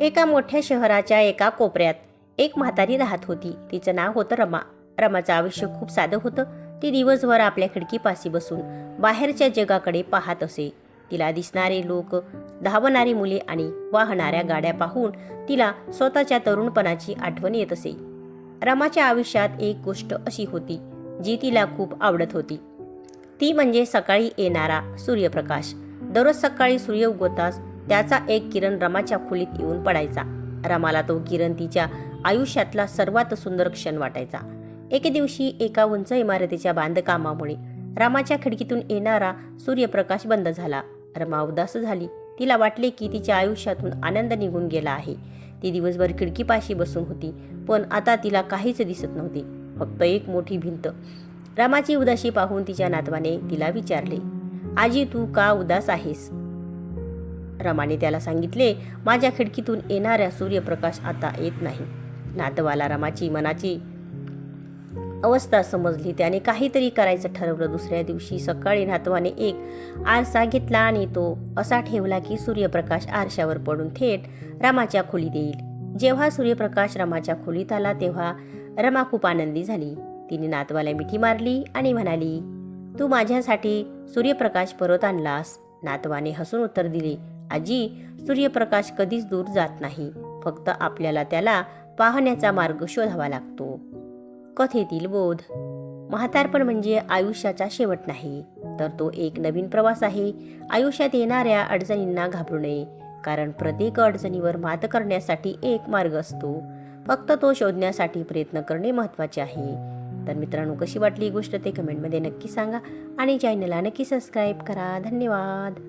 एका मोठ्या शहराच्या एका कोपऱ्यात. एक म्हातारी राहत होती. तिचं नाव होतं रमा. रमाचं आयुष्य खूप साधं होतं. ती दिवसभर आपल्या खिडकीपाशी बसून बाहेरच्या जगाकडे पाहत असे. तिला दिसणारे लोक धावणारी मुले आणि वाहणाऱ्या गाड्या पाहून तिला स्वतःच्या तरुणपणाची आठवण येत असे. रमाच्या आयुष्यात एक गोष्ट अशी होती जी तिला खूप आवडत होती. ती म्हणजे सकाळी येणारा सूर्यप्रकाश. दररोज सकाळी सूर्य उगवताच त्याचा एक किरण रमाच्या खोलीत येऊन पडायचा. रमाला तो किरण तिच्या आयुष्यातला सर्वात सुंदर क्षण वाटायचा. एके दिवशी एका उंच इमारतीच्या बांधकामामुळे रामाच्या खिडकीतून येणारा सूर्यप्रकाश बंद झाला. रमा उदास झाली. तिला वाटले की तिच्या आयुष्यातून आनंद निघून गेला आहे. ती दिवसभर खिडकीपाशी बसून होती पण आता तिला काहीच दिसत नव्हते. फक्त एक मोठी भिंत. रामाची उदासी पाहून तिच्या नातवाने तिला विचारले आजी तू का उदास आहेस? रमाने त्याला सांगितले माझ्या खिडकीतून येणाऱ्या सूर्यप्रकाश आता येत नाही. नातवाला रमाची मनाची अवस्था समजली. त्याने काहीतरी करायचं ठरवलं. दुसऱ्या दिवशी सकाळी नातवाने एक आरसा घेतला आणि तो असा ठेवला की सूर्यप्रकाश आरशावर पडून थेट रामाच्या खोलीत येईल. जेव्हा सूर्यप्रकाश रमाच्या खोलीत आला तेव्हा रमा खूप आनंदी झाली. तिने नातवाला मिठी मारली आणि म्हणाली तू माझ्यासाठी सूर्यप्रकाश परत आणलास. नातवाने हसून उत्तर दिले आजी सूर्यप्रकाश कधीच दूर जात नाही. फक्त आपल्याला त्याला पाहण्याचा मार्ग शोधावा लागतो. कथेतील बोध. म्हातारपण म्हणजे आयुष्याचा शेवट नाही. तर तो एक नवीन प्रवास आहे. आयुष्यात येणाऱ्या अडचणींना घाबरू नये. कारण प्रत्येक अडचणीवर मात करण्यासाठी एक मार्ग असतो. फक्त तो शोधण्यासाठी प्रयत्न करणे महत्त्वाचे आहे. तर मित्रांनो कशी वाटली ही गोष्ट ते कमेंटमध्ये नक्की सांगा आणि चॅनलला नक्की सबस्क्राईब करा. धन्यवाद.